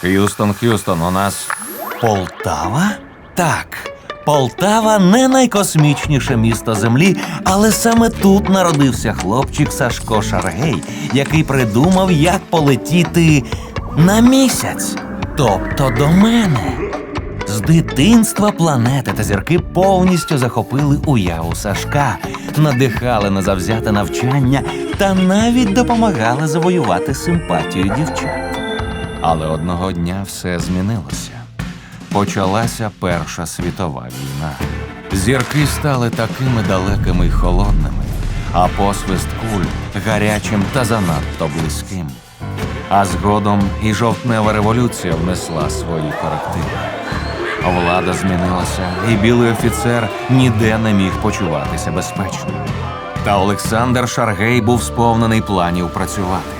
Х'юстон, Х'юстон, у нас Полтава? Так. Полтава не найкосмічніше місто землі, але саме тут народився хлопчик Сашко Шаргей, який придумав, як полетіти на місяць. Тобто до мене. З дитинства планети та зірки повністю захопили уяву Сашка, надихали на завзяте навчання та навіть допомагали завоювати симпатію дівчат. Але одного дня все змінилося. Почалася Перша світова війна. Зірки стали такими далекими й холодними, а посвист куль гарячим та занадто близьким. А згодом і жовтнева революція внесла свої корективи. Влада змінилася, і білий офіцер ніде не міг почуватися безпечно. Та Олександр Шаргей був сповнений планів працювати.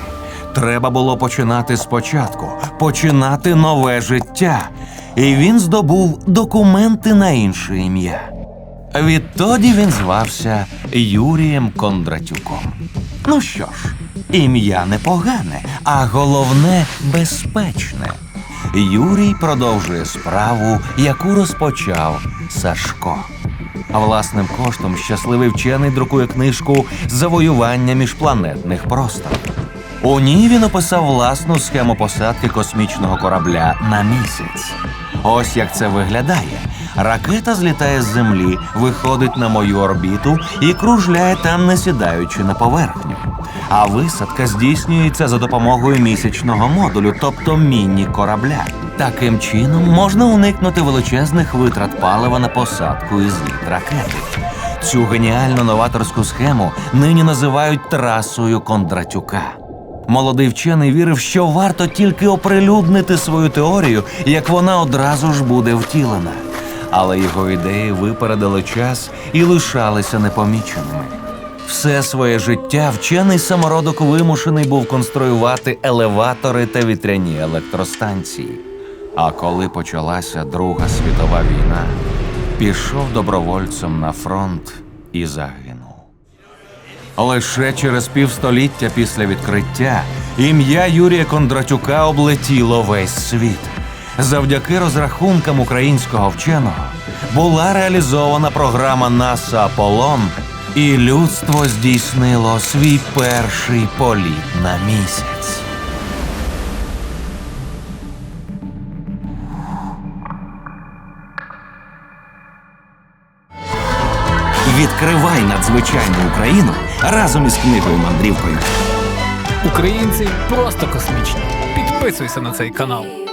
Треба було починати спочатку, починати нове життя. І він здобув документи на інше ім'я. Відтоді він звався Юрієм Кондратюком. Ну що ж, ім'я непогане, а головне безпечне. Юрій продовжує справу, яку розпочав Сашко. А власним коштом щасливий вчений друкує книжку Завоювання міжпланетних просторів. У ній він описав власну схему посадки космічного корабля на місяць. Ось як це виглядає. Ракета злітає з землі, виходить на мою орбіту і кружляє там, не сідаючи на поверхню. А висадка здійснюється за допомогою місячного модулю, тобто міні-корабля. Таким чином можна уникнути величезних витрат палива на посадку і зліт ракети. Цю геніальну новаторську схему нині називають трасою Кондратюка. Молодий вчений вірив, що варто тільки оприлюднити свою теорію, як вона одразу ж буде втілена. Але його ідеї випередили час і лишалися непоміченими. Все своє життя вчений самородок вимушений був конструювати елеватори та вітряні електростанції. А коли почалася Друга світова війна, пішов добровольцем на фронт і загинув. Лише через півстоліття після відкриття ім'я Юрія Кондратюка облетіло весь світ. Завдяки розрахункам українського вченого була реалізована програма НАСА Аполлон, і людство здійснило свій перший політ на місяць. Відкривай надзвичайну Україну разом із книгою мандрівкою. Українці просто космічні. Підписуйся на цей канал.